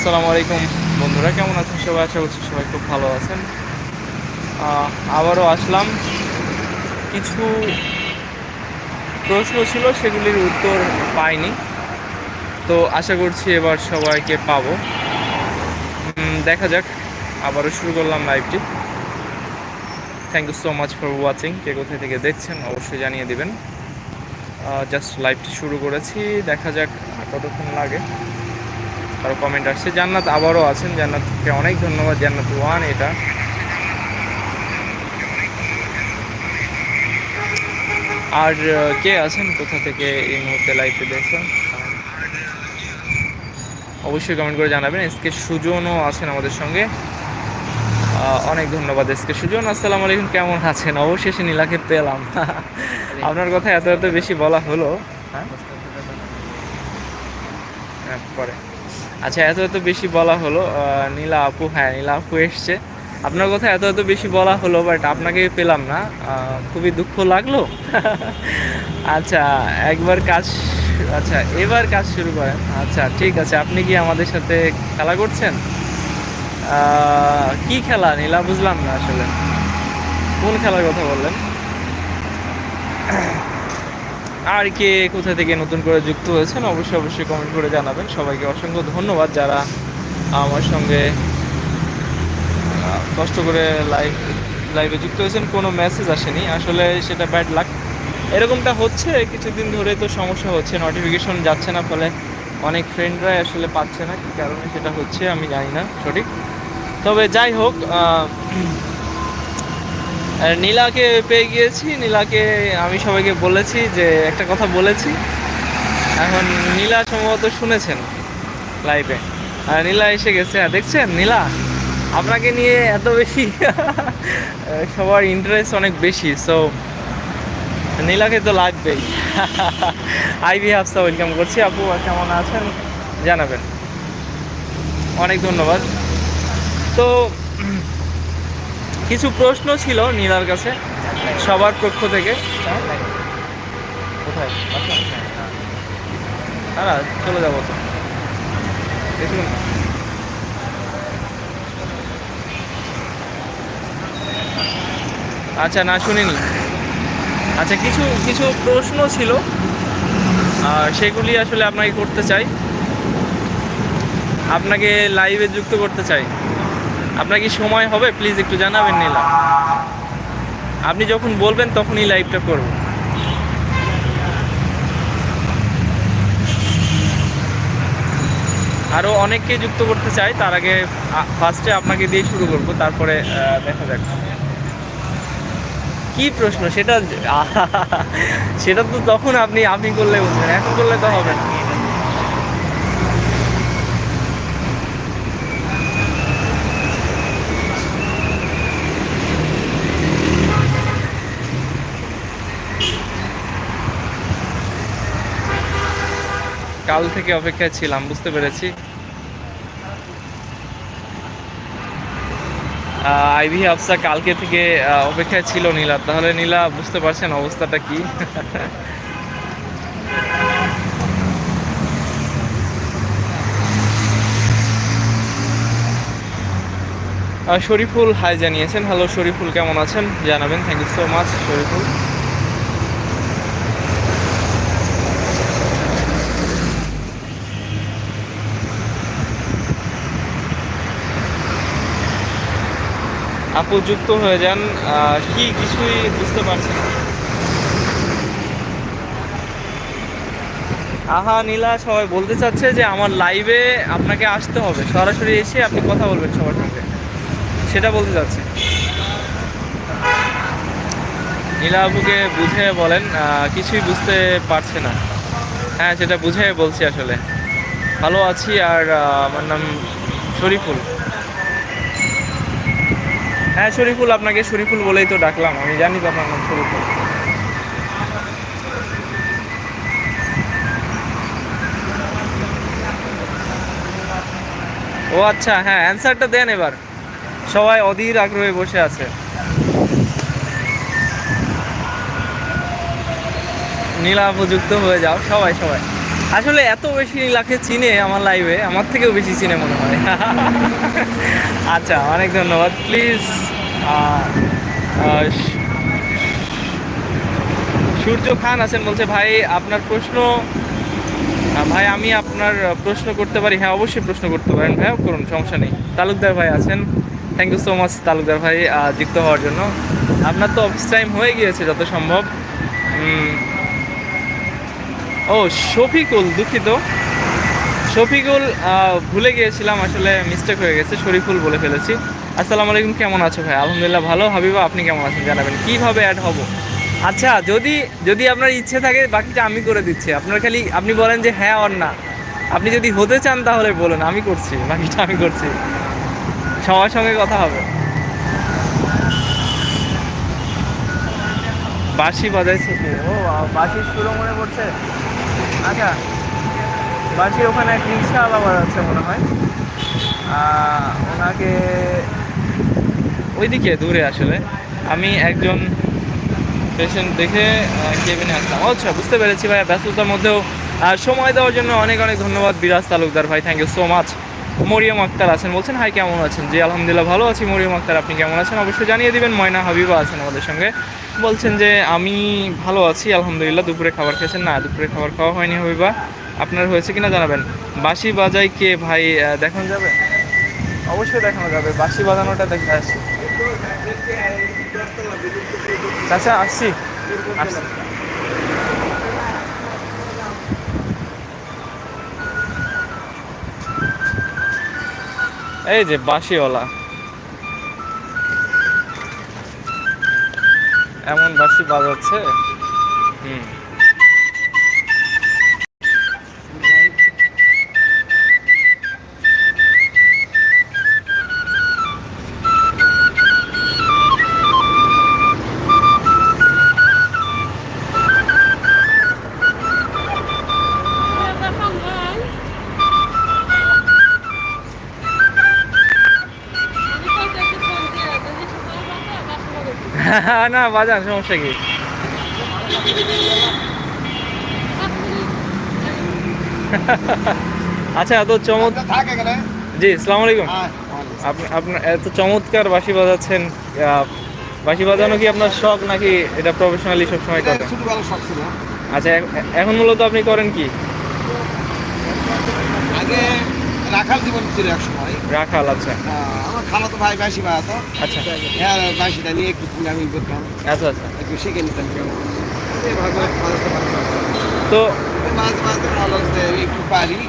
আসসালামু আলাইকুম। বন্ধুরা, কেমন আছেন সবাই? আশা করছি সবাই খুব ভালো আছেন। আবারও আসলাম। কিছু প্রশ্ন ছিল, সেগুলির উত্তর পাইনি। তো আশা করছি এবার সবাইকে পাবো। দেখা যাক। আবারও শুরু করলাম লাইভটি thank you so much for watching কে কোথায় থেকে দেখছেন, অবশ্যই জানিয়ে দেবেন। জাস্ট লাইভটি শুরু করেছি। দেখা যাক কতক্ষণ লাগে। আরও কমেন্ট আসছে। জান্নাত আবারও আছেন। জান্নাতকে অনেক ধন্যবাদ। জান্নাত ওয়ান এটা। আর কে আছেন? কোথা থেকে এই মুহূর্তে লাইভে দেখছেন? অবশ্যই কমেন্ট করে জানাবেন। এসকে সুজনও আছেন আমাদের সঙ্গে। অনেক ধন্যবাদ এসকে সুজন। আসসালামু আলাইকুম। কেমন আছেন? অবশেষে নীলাকে পেলাম। আপনার কথা এত এত বেশি বলা হলো। হ্যাঁ? হ্যাঁ, পরে। আচ্ছা এত এত বেশি বলা হলো নীলা আপু হ্যাঁ নীলা আপু এসছে। আপনার কথা এত এত বেশি বলা হলো বাট আপনাকে পেলাম না। খুবই দুঃখ লাগল। আচ্ছা একবার কাজ আচ্ছা এবার কাজ শুরু করেন। আচ্ছা ঠিক আছে, আপনি কি আমাদের সাথে খেলা করছেন? কি খেলা? নীলা, বুঝলাম না আসলে। কোন খেলার কথা বললেন? আর কে কোথা থেকে নতুন করে যুক্ত হয়েছেন, অবশ্যই অবশ্যই কমেন্ট করে জানাবেন। সবাইকে অসংখ্য ধন্যবাদ যারা আমার সঙ্গে কষ্ট করে লাইভ লাইভে যুক্ত হয়েছেন। কোনো মেসেজ আসেনি। আসলে সেটা ব্যাড লাক এরকমটা হচ্ছে, কিছুদিন ধরে তো সমস্যা হচ্ছে। নোটিফিকেশন যাচ্ছে না, ফলে অনেক ফ্রেন্ডরাই আসলে পাচ্ছে না। কী কারণে সেটা হচ্ছে আমি জানি না সঠিক। তবে যাই হোক নীলাকে পেয়ে গিয়েছি। নীলাকে আমি সবাইকে বলেছি যে একটা কথা বলেছি। এখন নীলা সম্ভবত শুনেছেন লাইভে আর নীলা এসে গেছে। আর দেখছেন, নীলা, আপনাকে নিয়ে এত বেশি সবার ইন্টারেস্ট অনেক বেশি সো নীলাকে তো লাগবেই। আইভি হাফসা ওয়েলকাম করছি। আপু কেমন আছেন? জানাবেন। অনেক ধন্যবাদ। তো কিছু প্রশ্ন ছিল নীলার কাছে, সবার পক্ষ থেকে। কোথায়? দাঁড়া, চলে যাব তো। দেখুন আচ্ছা না, শুনিনি। আচ্ছা কিছু কিছু প্রশ্ন ছিল, আর সেগুলি আসলে আপনাকে করতে চাই। আপনাকে লাইভে যুক্ত করতে চাই। আপনার কি সময় হবে? প্লিজ একটু জানাবেন নিলাম আপনি যখন বলবেন তখনই লাইভটা করব। আরও অনেককে যুক্ত করতে চাই, তার আগে ফার্স্টে আপনাকে দিয়ে শুরু করব, তারপরে দেখা যাক। কি প্রশ্ন? সেটা সেটা তো তখন আপনি আপনি করলে বুঝবেন, এখন করলে তো হবে না। কাল থেকে অপেক্ষায় ছিলাম, বুঝতে পেরেছি। আইভি আফসা কালকে থেকে অপেক্ষায় ছিল নীলা। তাহলে নীলা, বুঝতে পারছেন অবস্থাটা কি? শরীফুল হাই জানিয়েছেন। হ্যালো শরীফুল, কেমন আছেন? জানাবেন। Thank you so much Shariful. আপু যুক্ত হয়ে যান কি কিছুই বুঝতে পারছেন। আহা, নীলা, সবাই বলতে চাচ্ছে যে আমার লাইভে আপনাকে আসতে হবে। সরাসরি এসে আপনি কথা বলবেন সবার সঙ্গে। সেটা বলতে চাচ্ছে। নীলা আপুকে বুঝে বলেন কিছুই বুঝতে পারছে না। হ্যাঁ সেটা বুঝে বলছি আসলে। ভালো আছি আর আমার নাম শরীফুল। হ্যাঁ শরীফুল আপনাকে শরীফুল বলেই তো ডাকলাম, আমি জানি তো আপনার নাম শরীফুল। ও আচ্ছা হ্যাঁ অ্যান্সারটা দেন এবার। সবাই অধীর আগ্রহে বসে আছে। নীলা উপযুক্ত হয়ে যাও, সবাই সবাই। আসলে এত বেশি নীলাকে চিনে আমার লাইভে আমার থেকেও বেশি চিনে মনে হয়। আচ্ছা অনেক ধন্যবাদ। প্লিজ সূর্য খান আছেন বলছে, ভাই, আপনার প্রশ্ন ভাই, আমি আপনার প্রশ্ন করতে পারি। হ্যাঁ অবশ্যই প্রশ্ন করতে পারেন। ভাই করুন, সমস্যা নেই। তালুকদার ভাই আছেন। Thank you so much Talukdar ভাই যুক্ত হওয়ার জন্য। আপনার তো অফিস টাইম হয়ে গিয়েছে যত সম্ভব। ও, শফিকুল, দুঃখিত। শফিকুল ভুলে গিয়েছিলাম, আসলে মিস্টেক হয়ে গেছে, শরীফুল বলে ফেলেছি। আসসালামু আলাইকুম, কেমন আছো ভাই? আলহামদুলিল্লাহ ভালো। হাবিবা, আপনি কেমন আছেন জানাবেন? কীভাবে অ্যাড হব? আচ্ছা যদি যদি আপনার ইচ্ছে থাকে, বাকিটা আমি করে দিচ্ছি। আপনার খালি, আপনি বলেন যে হ্যাঁ আর না। আপনি যদি হতে চান তাহলে বলুন, আমি করছি, বাকিটা আমি করছি। সবার সঙ্গে কথা হবে। বাঁশি বাজাইছে ও, বাঁশির সুরও মনে পড়ছে। আচ্ছা বাকি ওখানে এক রিক্সাওয়ালা আছে মনে হয়। ওনাকে ওইদিকে, দূরে আসলে। আমি একজন পেশেন্ট দেখে কেবিনে আসলাম। আচ্ছা বুঝতে পেরেছি ভাইয়া, ব্যস্ততার মধ্যেও সময় দেওয়ার জন্য অনেক অনেক ধন্যবাদ বিরাজ তালুকদার ভাই। Thank you so much Maryam Akter আছেন, বলছেন, হাই, কেমন আছেন? জি, আলহামদুলিল্লাহ, ভালো আছি। মরিয়ম আক্তার, আপনি কেমন আছেন? অবশ্যই জানিয়ে দিবেন, ময়না হাবিবা আছেন আমাদের সঙ্গে। বলছেন যে, আমি ভালো আছি, আলহামদুলিল্লাহ, দুপুরে খাবার খেয়েছেন। না, দুপুরে খাবার খাওয়া হয়নি হাবিবা। আপনার হয়েছে কিনা জানাবেন। বাঁশি বাজাই কে ভাই দেখানো যাবে? অবশ্যই দেখানো যাবে। বাঁশি বাজানোটা দেখে আসছি আচ্ছা আসছি। আসছি। এই যে বাঁশিওয়ালা। এমন বাঁশি বাজাচ্ছে? হুম। না বাজান সমস্যা কি? আচ্ছা এত চমৎ জি সালাম আলাইকুম। হ্যাঁ আপনি আপনার এত চমৎকার বাঁশি বাজাচ্ছেন বাঁশি বাজানো কি আপনার শখ নাকি এটা প্রফেশনালি সবসময় করেন? আচ্ছা এখন মূলত আপনি করেন কি? আগে রাখাল জীবন ছিল এক সময় রাখাল আচ্ছা আমার খালাতো ভাই বাসি বাড়াতো আচ্ছা। হ্যাঁ বাসিটা নিয়ে একটু আমি করতাম আচ্ছা আচ্ছা। একটু শিখে নিতাম বাজাতে তো মাঝে মাঝে ভালো একটু পারি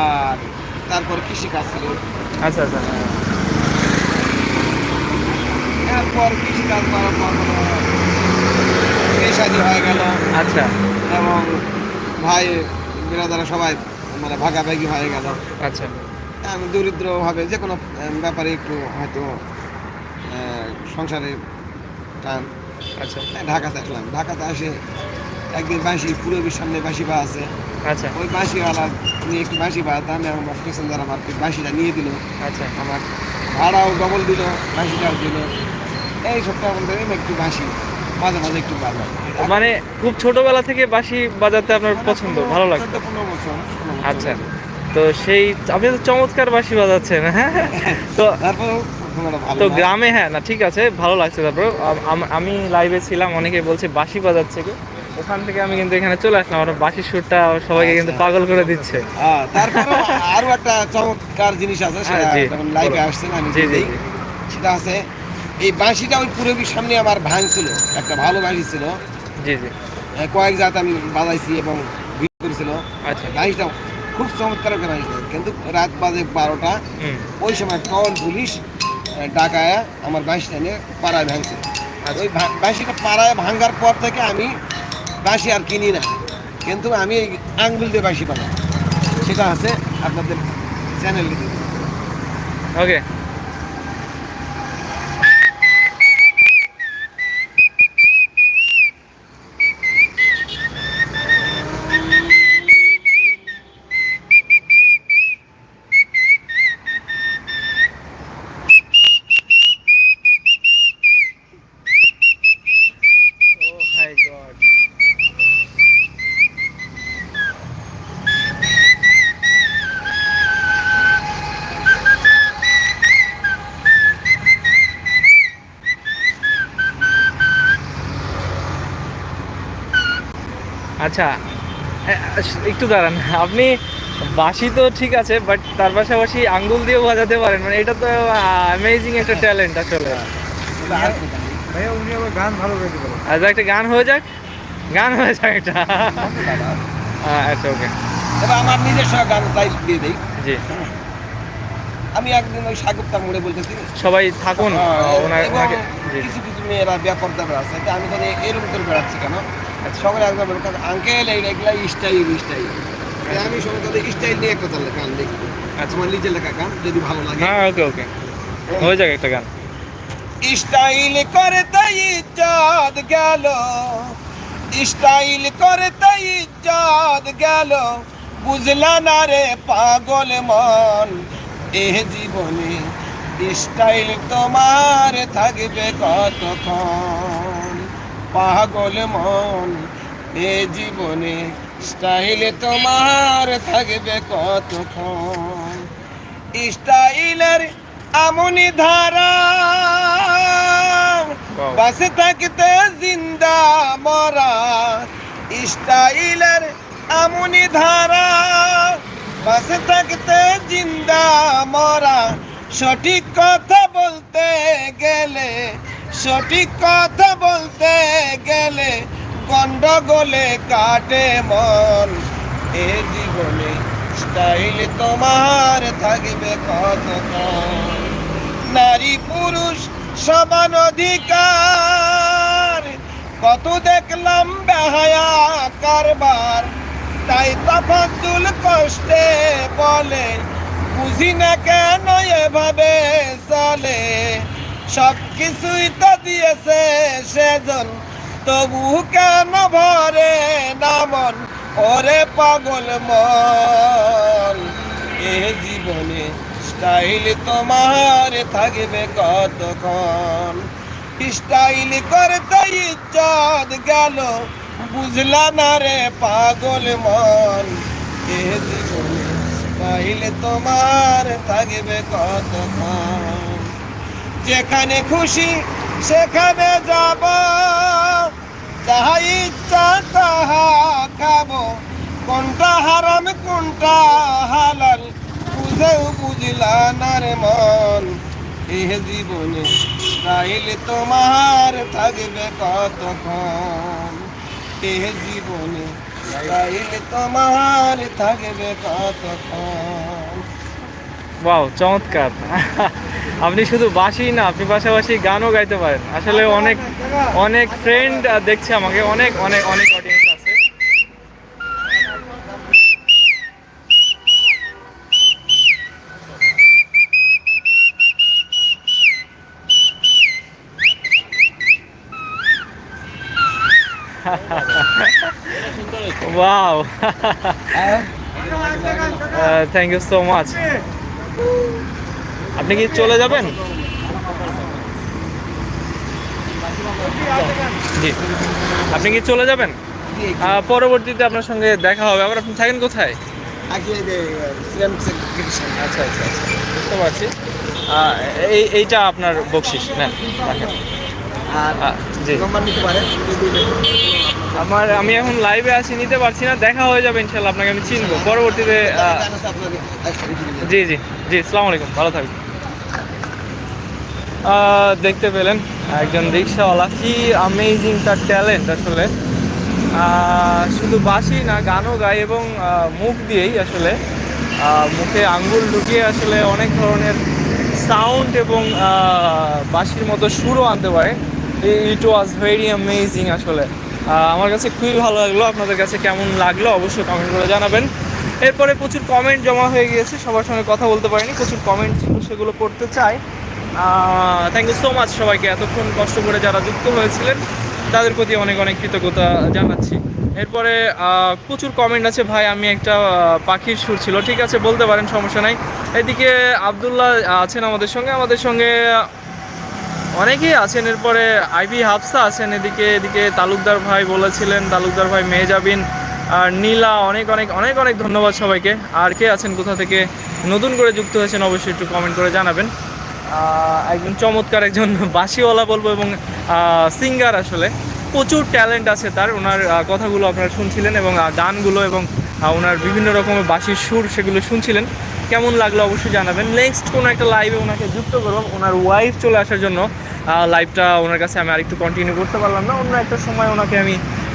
আর তারপর কৃষি কাজ ছিল আচ্ছা আচ্ছা। এরপর কৃষি কাজ করার পর পেশাদি হয়ে গেল। আচ্ছা। এবং ভাই বিরাদারা সবাই মানে ভাগাভাগি হয়ে গেল। আচ্ছা। দরিদ্রভাবে যে কোনো ব্যাপারে একটু হয়তো সংসারে টান। আচ্ছা। ঢাকাতে আসলাম। ঢাকাতে আসে একদিন বাঁশি পুরবীর সামনে বাঁশি বা আছে। আচ্ছা। ওই বাঁশিওয়ালা নিয়ে একটু বাঁশি বাজাতাম এবং আমার প্যাসেঞ্জার আমার বাঁশিটা নিয়ে দিল। আচ্ছা। আমার ভাড়াও ডবল দিল বাঁশিটাও দিল। এই সপ্তাহ আমি একটু বাঁশি মাঝে মাঝে একটু বাজাই। মানে খুব ছোটবেলা থেকে বাঁশি বাজাতে আপনার পছন্দ ভালো লাগে। আচ্ছা। তো সেই আপনি তো চমৎকার বাঁশি বাজাচ্ছেন। হ্যাঁ তো তো গ্রামে হ্যাঁ না ঠিক আছে ভালো লাগছে তারপর। আম- লাইভে ছিলাম অনেকে বলছে বাঁশি বাজাচ্ছে কি ওখান থেকে আমি কিন্তু এখানে চলে আসলাম আমার বাঁশির সুরটা সবাইকে কিন্তু আচ্ছা। পাগল করে দিচ্ছে। তারপরে আরও একটা চমৎকার জিনিস আছে সেটা হ্যাঁ, লাইভে আসছেন আমি সেটা আছে এই বাঁশিটা ওই পুরবীর সামনে আমার ভাঙছিল একটা ভালো বাঁশি ছিল। জি জি। কয়েক জাত আমি বাজাইছি এবং ভিডিও করেছিল। আচ্ছা। বাঁশিটা খুব চমৎকার বাঁশি কিন্তু রাত বাজে বারোটা ওই সময় টল পুলিশ ডাকায় আমার বাঁশি এনে পাড়ায় ভাঙছে। আচ্ছা। ওই বাঁশিটা পাড়ায় ভাঙার পর থেকে আমি বাঁশি আর কিনি না। কিন্তু আমি এই আঙ্গুল দিয়ে বাঁশি বানাই। সেটা আছে আপনাদের চ্যানেলে। ওকে। আচ্ছা একটু দাঁড়ান। আপনি বাঁশি তো ঠিক আছে বাট তার পাশাপাশি আঙ্গুল দিয়েও বাজাতে পারেন। মানে এটা তো অ্যামেজিং একটা ট্যালেন্ট আসলে। ভাইয়া উনি আবার গান ভালো গাইতে আচ্ছা একটা গান হয়ে যাক। গান হয়ে যাক একটা আচ্ছা ওকে তবে আমার নিজস্ব গান তাই দিয়ে দিই। জি। আমি একদিন ওই সাগুপ্তা মোড়ে বলতেছি। সবাই থাকুন জি। কিছু কিছু মেয়েরা ব্যাপার দাবার আছে আমি তাহলে এরকম করে বেড়াচ্ছি কেন? আচ্ছা সকলে বলে আঙ্কেল এই এগুলা স্টাইল স্টাইল আমি সময় তাদের স্টাইল নিয়ে একটা তাহলে গান লিখব আচ্ছা। আমার নিজের লেখা গান যদি ভালো লাগে। হ্যাঁ ওকে ওকে হয়ে যাক একটা গান। স্টাইল করতে ইজ্জত গেল। স্টাইল করতে ইজ্জত গেল। বুঝলা না রে পাগল মন। এ জীবনে স্টাইল তোমার থাকবে কতক্ষণ? পাগল মন এ জীবনে স্টাইলে তোমার থাকবে কতক্ষণ? স্টাইলের আমনি ধারা। বাসে থাকতে জিন্দা মরা। স্টাইলের আমনি ধারা। বাসে থাকতে জিন্দা মরা। সঠিক কথা বলতে গেলে সঠিক কথা বলতে গেলে গন্ডগোলে কাটে মন। এ জীবনে স্টাইল তোমার থাকবে কতক্ষণ নারী পুরুষ সমান অধিকার। কত দেখলাম বেহায়া কারবার। তাই তফাতুল কষ্টে বলে, বুঝি না কেন এভাবে চলে? সব কিছুই তো দিয়েছে সেজন। তবু কেন ভরে নামন ওরে পাগল মন। এ জীবনে স্টাইল তোমার থাকবে কতক্ষণ? স্টাইল করতে ইজ্জত গেল বুঝলা না রে পাগল মন। এ জীবনে স্টাইল তোমার থাকবে কতক্ষণ? যেখানে খুশি, সেখানে যাব। যাহা ইচ্ছা, তাহা খাব। কোনটা হারাম, কোনটা হালাল, বুঝেও বুঝলা না রে মন। এ জীবনে তাইলে তোমার থাকবে কতক্ষণ? এ জীবনে তাইলে তোমার থাকবে কতক্ষণ? ওয়াও চমৎকার। আপনি শুধু বাসি না, আপনি পাশাপাশি গানও গাইতে পারেন। আসলে অনেক অনেক ফ্রেন্ড দেখছে আমাকে, অনেক অনেক অনেক অডিয়েন্স আছে। Wow thank you so much আপনি কি চলে যাবেন? জি। আপনি কি চলে যাবেন? পরবর্তীতে আপনার সঙ্গে দেখা হবে। আবার আপনি থাকেন কোথায়? আচ্ছা আচ্ছা আচ্ছা। বুঝতে পারছি। এই এইটা আপনার বকশিস। নেন আমার আমি এখন লাইভে আছি নিতে পারছি না। দেখা হয়ে যাবে ইনশাল্লাহ আপনাকে আমি চিনবো। পরবর্তীতে জি জি জি সালাম আলাইকুম। ভালো থাকবেন। দেখতে পেলেন একজন রিক্সাওয়ালা। কি আমেজিং তার ট্যালেন্ট আসলে। শুধু বাসি না, গানও গায় এবং মুখ দিয়েই আসলে। মুখে আঙ্গুল ঢুকিয়ে আসলে অনেক ধরনের সাউন্ড এবং বাঁশির মতো সুরও আনতে পারে। ইট ওয়াজ ভেরি অ্যামেজিং আসলে। আমার কাছে খুবই ভালো লাগল। আপনাদের কাছে কেমন লাগল অবশ্যই কমেন্ট করে জানাবেন। এরপরে প্রচুর কমেন্ট জমা হয়ে গিয়েছে। সবার সঙ্গে কথা বলতে পারিনি। প্রচুর কমেন্ট ছিল, সেগুলো পড়তে চাই। থ্যাংক ইউ সো মাচ সবাইকে। এতক্ষণ কষ্ট করে যারা যুক্ত হয়েছিলেন, তাদের প্রতি অনেক অনেক কৃতজ্ঞতা জানাচ্ছি। এরপরে প্রচুর কমেন্ট আছে। ভাই, আমি একটা পাখির সুর ছিল। ঠিক আছে, বলতে পারেন, সমস্যা নাই। এদিকে আবদুল্লাহ আছেন আমাদের সঙ্গে। আমাদের সঙ্গে অনেকেই আছেন। এরপরে আইভি হাফসা আছেন এদিকে। এদিকে তালুকদার ভাই বলেছিলেন, তালুকদার ভাই মেহজাবিন আর নীলা, অনেক অনেক অনেক অনেক ধন্যবাদ সবাইকে। আর কে আছেন কোথা থেকে নতুন করে যুক্ত হয়েছেন, অবশ্যই একটু কমেন্ট করে জানাবেন। একজন চমৎকার একজন বাসিওয়ালা বলব এবং সিঙ্গার আসলে। প্রচুর ট্যালেন্ট আছে তার। ওনার কথাগুলো আপনারা শুনছিলেন এবং গানগুলো এবং ওনার বিভিন্ন রকমের বাঁশির সুর সেগুলো শুনছিলেন। কেমন লাগল অবশ্যই জানাবেন। নেক্সট কোনো একটা লাইভে ওনাকে যুক্ত করব। ওনার ওয়াইফ চলে আসার জন্য লাইভটা ওনার কাছে আমি আরেকটু কন্টিনিউ করতে পারলাম না। অন্য একটা সময় ওনাকে আমি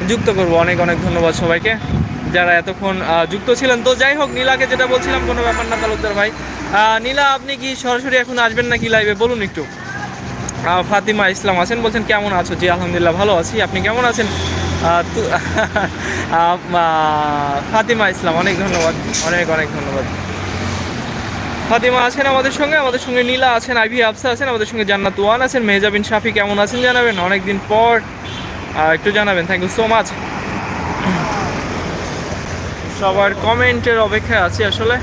যুক্ত করব। অনেক অনেক ধন্যবাদ সবাইকে। যারা এতক্ষণ যুক্ত ছিলেন। তো যাই হোক, নীলাকে যেটা বলছিলাম, কোনো ব্যাপার না, তালুকদার ভাই। নীলা, আপনি কি সরাসরি এখন আসবেন নাকি লাইভে বলুন একটু। ফাতিমা ইসলাম আছেন, বলছেন, কেমন আছো? জি, আলহামদুলিল্লাহ, ভালো আছি। আপনি কেমন আছেন? ফাতিমা ইসলাম, অনেক ধন্যবাদ, অনেক অনেক ধন্যবাদ। ফাতিমা আছেন আমাদের সঙ্গে আমাদের সঙ্গে নীলা আছেন, আইভি আফসা আছেন, আমাদের সঙ্গে জান্নাত ওয়ান আছেন, মেহজাবিন শাফি কেমন আছেন জানাবেন? অনেকদিন পর একটু জানাবেন। থ্যাংক ইউ সো মাচ সবার কমেন্টের অপেক্ষায় আছি আসলে।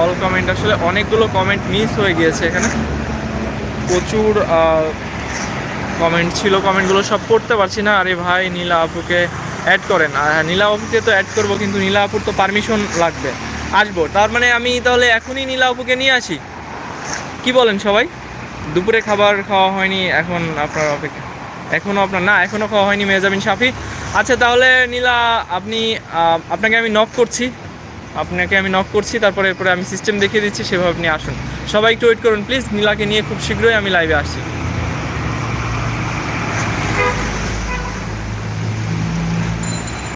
অল কমেন্ট আসলে অনেকগুলো কমেন্ট মিস হয়ে গিয়েছে এখানে। প্রচুর কমেন্ট ছিল কমেন্টগুলো সব পড়তে পারছি না। আরে ভাই, নীলা আপুকে অ্যাড করেন। আর হ্যাঁ নীলা আপুকে তো অ্যাড করব, কিন্তু নীলা আপুর তো পারমিশন লাগবে। আসব। তার মানে আমি তাহলে এখনই নীলা আপুকে নিয়ে আসি? কি বলেন সবাই? দুপুরে খাবার খাওয়া হয়নি, এখন আপনার অপেক্ষা। এখনও আপনার না এখনও খাওয়া হয়নি মেজাবিন শাফি। আচ্ছা তাহলে নীলা, আপনি আপনাকে আমি নক করছি। আপনাকে আমি নক করছি, তারপরে এরপরে আমি সিস্টেম দেখিয়ে দিচ্ছি, সেভাবে আপনি আসুন। সবাই একটু ওয়েট করুন প্লিজ নীলাকে নিয়ে খুব শীঘ্রই আমি লাইভে আসছি।